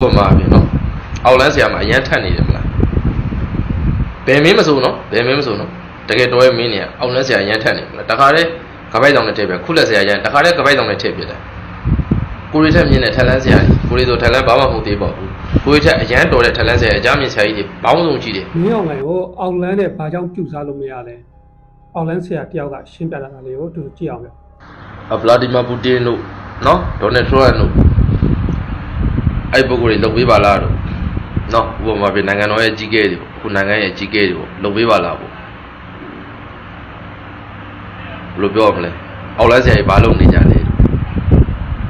ဥပမာပြနော်အောက်လန်းဆရာမအရန်ထက်နေတယ်မလားဘယ်မင်းမဆိုနော်ဘယ်မင်းမဆိုနော်တကယ်တော်ရဲ့မင်းနေအောက်လန်းဆရာအရန်ထက်နေမလားတခါတည်းကပိုက်ဆောင်နဲ့ထည့်ပြခုလက်ဆရာအရန်တခါတည်းကပိုက်ဆောင်နဲ့ထည့်ပြတယ်ကိုရီထက်မြင်တဲ့ထက်လန်းဆရာကြီးကိုရီဆိုထက်လန်းဘာမှမဟုတ်သေးပါဘူးကိုရီထက်အရန်တော်တဲ့ထက်လန်းဆရာအကြမ်းမြင်ဆရာကြီးတွေဘောင်းဆုံးကြည့်တယ်မင်းအောင်လိုင်ကိုအောက်လန်းနဲ့ဘာကြောင့်ပြုစားလို့မရလဲအောက်လန်းဆရာတယောက်ကရှင်းပြလာတာလေးကိုတူတူကြည့်အောင်ဗျအဗလာဒီမာပူတင်တို့နော်ဒေါ်နယ်ထရန့်တို့ အဲ့ပုဂ္ဂိုလ်တွေလုပ်ပေးပါလားတို့နော်ဥပမာပြနိုင်ငံတော်ရဲ့ကြီးကဲတွေပေါ့အခုနိုင်ငံရဲ့ကြီးကဲတွေပေါ့လုပ်ပေးပါလားပေါ့ဘယ်လိုပြောရမလဲအောက်လန်းဆရာကြီးဘာလုပ်နေကြလဲ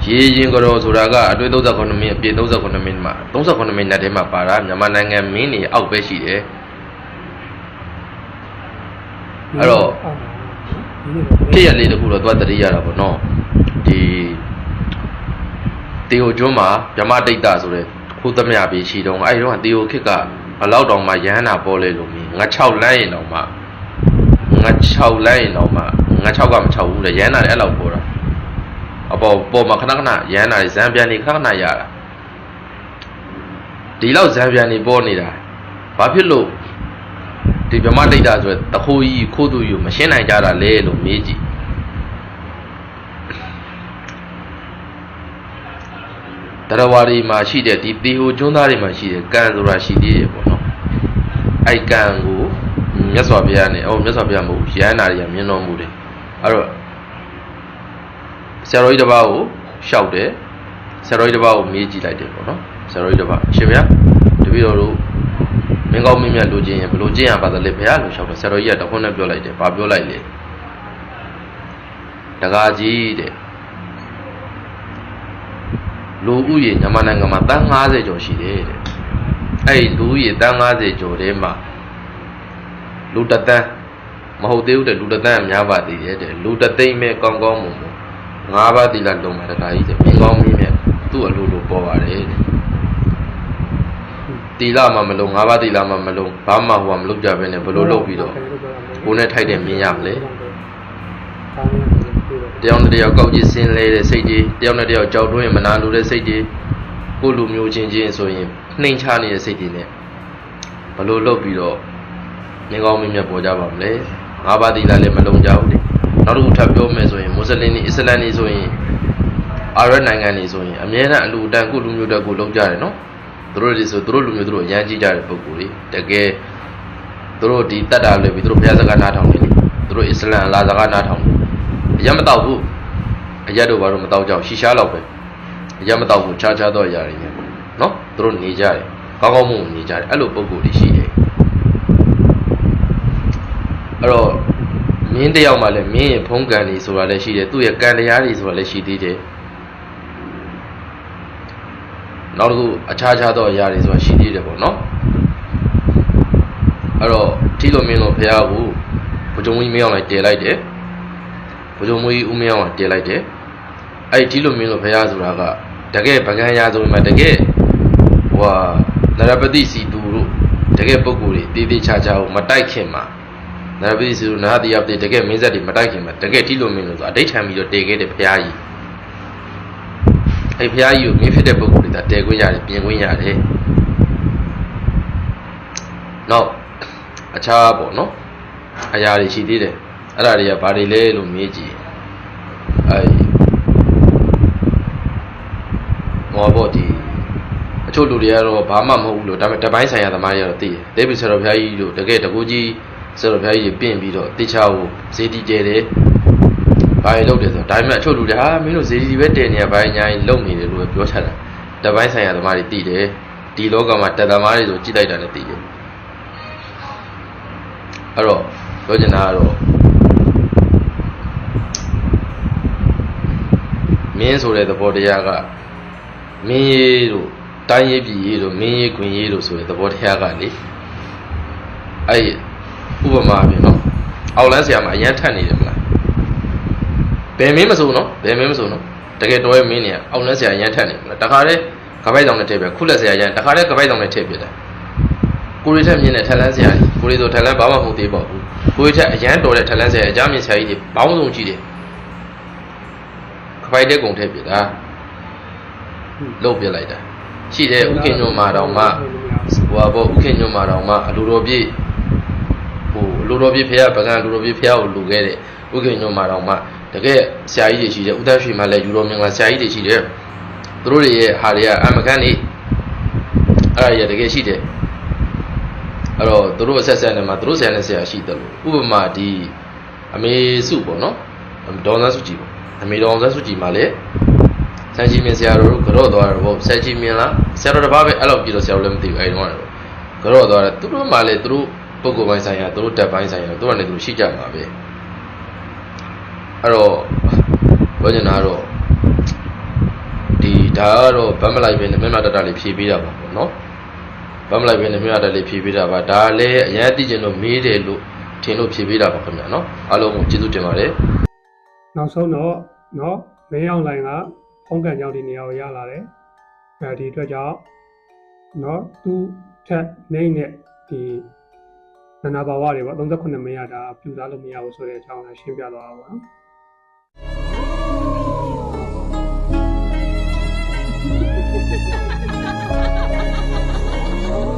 ရေရင်ကြော်ဆိုတာကအတွေ့39မိနစ်အပြည့်39မိနစ်မှာ39မိနစ်တည်းမှာပါတာမြန်မာနိုင်ငံမင်းနေအောက်ပဲရှိတယ်အဲ့တော့ဖြစ်ရလေးတခုတော့သွားတတိရတာပေါ့နော်ဒီ တေယိုကျွန်းမှာဗြဟ္မတိတ်တာဆိုတဲ့ခိုးသမျှပြီးရှိတော့အဲ့ဒီတော့တေယိုခစ်ကဘလောက်တောင်မှရဟန္တာပေါ်လေလို့မြင်ငါ6လမ်းရင်တောင်မှငါ6လမ်းရင်တောင်မှငါ6ကမ6ဘူးလေရဟန္တာလည်းအဲ့လောက်ပေါ်တာအပေါ်ပေါ်မှာခဏခဏရဟန္တာတွေဇံပြန်နေခဏခဏရတာဒီလောက်ဇံပြန်နေပေါ်နေတာဘာဖြစ်လို့ဒီဗြဟ္မတိတ်တာဆိုတဲ့တခိုးကြီးခိုးသူကြီးကိုမရှင်းနိုင်ကြတာလေလို့မေးကြည့် တရားဝါဒီမှာရှိတဲ့ဒီတေဟိုကျွန်းသားတွေမှာရှိတဲ့ကံဆိုတာရှိသေးတယ်ပေါ့နော်အဲ့ကံကိုမြတ်စွာဘုရားနဲ့အော်မြတ်စွာဘုရားမဟုတ်ဘူးရဟန္တာတွေကမြင်တော်မူတယ်အဲ့တော့ဆရာတော်ကြီးတစ်ပါးကိုရှောက်တယ်ဆရာတော်ကြီးတစ်ပါးကိုမေးကြည့်လိုက်တယ်ပေါ့နော်ဆရာတော်ကြီးတစ်ပါးအရှင်ဘုရားတပည့်တော်တို့မင်းကောင်းမင်းမြတ်လူချင်းရင်ဘယ်လိုကျင့်ရပါသလဲဘုရားလို့ရှောက်တယ်ဆရာတော်ကြီးကတခွန်းနဲ့ပြောလိုက်တယ်ဘာပြောလိုက်လဲတကားကြီးတဲ့ လူဦးရေမြန်မာနိုင်ငံမှာတန်း90ကျော်ရှိတယ်တဲ့အဲ့ဒီလူဦးရေတန်း90ကျော်ထဲမှာလူတစ်သန်းမဟုတ်သေးဘူးတဲ့လူတစ်သန်းအများပါသေးတယ်တဲ့လူတစ်သိမ့်မဲ့ကောင်းကောင်းမွန်မွန်ငါးပါးသီလလုံးမှာတခါကြီးတဲ့မင်းကောင်းမင်းမြတ်သူ့အလိုလိုပေါ်ပါတယ်တဲ့တီလာမှမလုံးငါးပါးတီလာမှမလုံးဘာမှဟိုကမလုပ်ကြဘဲနဲ့ဘယ်လိုလုပ်ပြီးတော့ကိုယ်နဲ့ထိုက်တဲ့မြင်ရမလဲ တယောက်နဲ့တယောက်ကောက်ကြည့်စင်းလဲတဲ့စိတ်တွေတယောက်နဲ့တယောက်ကြောက်တွင်းရင်မနာလိုတဲ့စိတ်တွေကိုယ်လူမျိုးချင်းချင်းဆိုရင်နှိမ်ချနေတဲ့စိတ်တွေနဲ့ဘလို့လုပ်ပြီးတော့ငင်းကောင်းမင်းမြတ်ပေါ်ကြပါမလဲငါးပါးသီလလည်းမလုံးကြဘူးလေနောက်တစ်ခုထပ်ပြောမယ်ဆိုရင်မွတ်စလင်တွေအစ္စလမ်တွေဆိုရင်အာရနိုင်ငံတွေဆိုရင်အမြဲတမ်းအလူတန်ကိုလူမျိုးတက်ကိုလုံးကြတယ်နော်သူတို့တွေဆိုသူတို့လူမျိုးသူတို့အရန်ကြီးကြတဲ့ပုံကိုယ်တွေတကယ်သူတို့ဒီတတ်တာလွယ်ပြီးသူတို့ဘုရားစကားနားထောင်နေတယ်သူတို့အစ္စလမ်အလားစကားနားထောင်တယ် အရက်မတော့ဘူးအရက်တို့ဘာလို့မတော့ကြအောင်ရှီရှားလောက်ပဲအရက်မတော့ဘူးခြားခြားတော့အရာတွေနဲ့နော်သူတို့နေကြတယ်ကောင်းကောင်းမွန်မွန်နေကြတယ်အဲ့လိုပုံကိုယ်တွေရှိတယ်အဲ့တော့မင်းတယောက်မှလည်းမင်းရဲ့ဖုံးကံတွေဆိုတာလည်းရှိတယ်သူ့ရဲ့ကံတရားတွေဆိုတာလည်းရှိသေးတယ်နောက်တစ်ခုအခြားခြားသောအရာတွေဆိုတာရှိသေးတယ်ပေါ့နော်အဲ့တော့ထီလိုမင်းလိုဖះကိုဘုံကြုံကြီးမင်းအောင်လိုက်တည်လိုက်တယ် ဘုဇုံမွေးဦးမင်းအောင်တင်လိုက်တယ်အဲ့ဒီလိုမျိုးလို့ဘုရားဆိုတာကတကယ်ဗကံရာဆိုရင်မှတကယ်ဟိုဟာနရပတိစီသူတို့တကယ်ပုံကိုယ်တွေတေးသေးချာချာကိုမတိုက်ခင်မှာနရပတိစီသူနာတိယပတိတကယ်မင်းဆက်တွေမတိုက်ခင်မှာတကယ်ဒီလိုမျိုးလို့ဆိုအဋိဋ္ဌံပြီးတော့တည်ခဲ့တဲ့ဘုရားကြီးအဲ့ဘုရားကြီးကိုမင်းဖြစ်တဲ့ပုံကိုယ်တွေဒါတည်ခွင့်ရတယ်ပြင်ခွင့်ရတယ်နောက်အခြားပေါ့နော်အရာတွေရှိသေးတယ် အဲ့ဒါတွေကဘာတွေလဲလို့မေးကြည့်အဲမောဘောဒီအချို့လူတွေကတော့ဘာမှမဟုတ်ဘူးလို့ဒါပေမဲ့တပိုင်းဆိုင်ရာသမားတွေကတော့သိတယ်ဒေးဗစ်ဆရာတော်ဘုရားကြီးတို့တကယ်တကူကြီးဆရာတော်ဘုရားကြီးပြင်ပြီးတော့တေချာကိုဈေးတီးကျဲတယ်ဘာတွေလုပ်တယ်ဆိုတော့ဒါပေမဲ့အချို့လူတွေဟာမင်းတို့ဈေးတီးပဲတည်နေရဘာညာကြီးလုပ်နေတယ်လို့ပဲပြောချတာတပိုင်းဆိုင်ရာသမားတွေသိတယ်ဒီလောကမှာတက်သမားတွေဆိုကြည့်လိုက်တာလည်းသိတယ်အဲ့တော့ပြောချင်တာကတော့ မင်းဆိုတဲ့သဘောတရားကမင်းရေးတို့တိုင်းရေးပြည်ရေးတို့မင်းရေးခွင်ရေးတို့ဆိုတဲ့သဘောတရားကလေအဲ့ဥပမာပြင်နော်အောက်လန်းဆရာမအရန်ထက်နေတယ်မလားဘယ်မင်းမဆိုနော်ဘယ်မင်းမဆိုနော်တကယ်တော်ရဲ့မင်းနေအောက်လန်းဆရာအရန်ထက်နေမလားတခါတည်းကပိုက်ဆောင်နဲ့ထည့်ပြခုလက်ဆရာအရန်တခါတည်းကပိုက်ဆောင်နဲ့ထည့်ပြတယ်ကိုရီထက်မြင်တဲ့ထက်လန်းဆရာကြီးကိုရီဆိုထက်လန်းဘာမှမဟုတ်သေးပါဘူးကိုရီထက်အရန်တော်တဲ့ထက်လန်းဆရာအကြမ်းမြင်ဆရာကြီးတွေဘောင်းဆုံးကြည့်တယ် ခပိုက်တဲ့ကုံထည့်ပြတာလုတ်ပြလိုက်တာရှိတယ်ဥခင်ညွန်မာတော်မှဟိုဟာပေါ့ဥခင်ညွန်မာတော်မှအလိုတော်ပြည့်ဟိုအလိုတော်ပြည့်ဖះပကံအလိုတော်ပြည့်ဖះကိုလူခဲ့တဲ့ဥခင်ညွန်မာတော်မှတကယ်ဆရာကြီးတွေရှိတယ်ဥဒန်းရွှေမှလည်းယူတော်မင်္ဂလာဆရာကြီးတွေရှိတယ်သူတို့တွေရဲ့ဟာတွေကအမကန်နေအဲ့ဒါကြီးကတကယ်ရှိတယ်အဲ့တော့သူတို့အဆက်ဆက်နဲ့မှာသူတို့ဆရာနဲ့ဆရာရှိတယ်လို့ဥပမာဒီအမေစုပေါ့နော်ဒေါ်စန်းစုကြည်ပေါ့ အမေဒေါ်စန်းစုကြည်မှလည်းဆန်ကြီးမြင်ဆရာတော်တို့ကြော့သွားတယ်ဗောဆန်ကြီးမြင်လားဆရာတော်တစ်ပါးပဲအဲ့လိုပြီးတော့ဆရာတော်လည်းမသိဘူးအဲ့ဒီတော့ကြော့သွားတယ်သူတို့မှလည်းသူတို့ပုဂ္ဂိုလ်ပိုင်းဆိုင်ရာသူတို့တက်ပိုင်းဆိုင်ရာသူတို့ကနေသူတို့ရှိကြမှာပဲအဲ့တော့ပြောချင်တာကတော့ဒီဒါကတော့ဗတ်မလိုက်ပဲနဲ့မျက်မှောက်တတလေးဖြေပေးတာပါပေါ့နော်ဗတ်မလိုက်ပဲနဲ့မျက်မှောက်တတလေးဖြေပေးတာပါဒါလည်းအရင်သိကျင်လို့မေးတယ်လို့ထင်လို့ဖြေပေးတာပါခင်ဗျာနော်အားလုံးကိုကျေးဇူးတင်ပါတယ် နောက်ဆုံးတော့เนาะမင်းအောင်လိုင်ကဖုံးကန်ကြောင့်ဒီနေရာကိုရလာတယ်အဲဒီအတွက်ကြောင့်เนาะသူထက်နေနဲ့ဒီနာနာဘာဝတွေပေါ့38မင်းရတာပြူစားလို့မရဘူးဆိုတဲ့အကြောင်းလည်းရှင်းပြသွားတာပေါ့နော် Oh